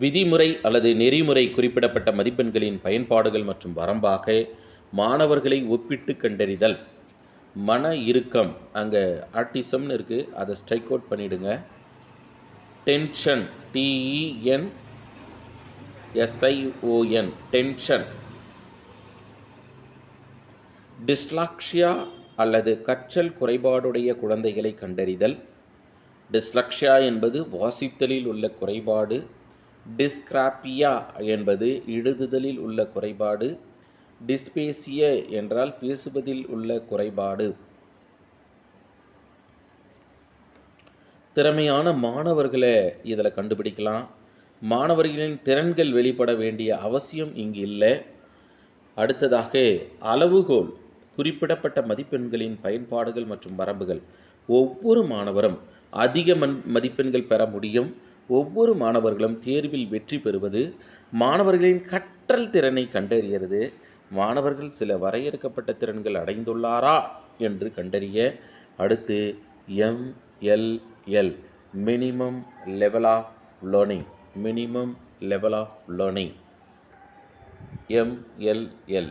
விதிமுறை அல்லது நெறிமுறை குறிப்பிடப்பட்ட மதிப்பெண்களின் பயன்பாடுகள் மற்றும் வரம்பாக மாணவர்களை ஒப்பிட்டு கண்டறிதல். மன இறுக்கம் அங்கே ஆர்டிசம்னு இருக்குது அதை ஸ்ட்ரைக் அவுட் பண்ணிவிடுங்க tension T E N S I O N tension dyslexia அல்லது கற்றல் குறைபாடுடைய குழந்தைகளை கண்டறிதல். டிஸ்லக்ஷியா என்பது வாசித்தலில் உள்ள குறைபாடு. டிஸ்கிராப்பியா என்பது எழுதுதலில் உள்ள குறைபாடு டிஸ்பேசிய என்றால் பேசுவதில் உள்ள குறைபாடு. திறமையான மாணவர்களை இதில் கண்டுபிடிக்கலாம். மாணவர்களின் திறன்கள் வெளிப்பட வேண்டிய அவசியம் இங்கு இல்லை. அடுத்ததாக அளவுகோல் குறிப்பிடப்பட்ட மதிப்பெண்களின் பயன்பாடுகள் மற்றும் வரம்புகள். ஒவ்வொரு மாணவரும் அதிக மண் மதிப்பெண்கள் பெற முடியும். ஒவ்வொரு மாணவர்களும் தேர்வில் வெற்றி பெறுவது மாணவர்களின் கற்றல் திறனை கண்டறியது மாணவர்கள் சில வரையறுக்கப்பட்ட திறன்கள் அடைந்துள்ளாரா என்று கண்டறிய அடுத்து MLL minimum level of learning minimum level of learning MLL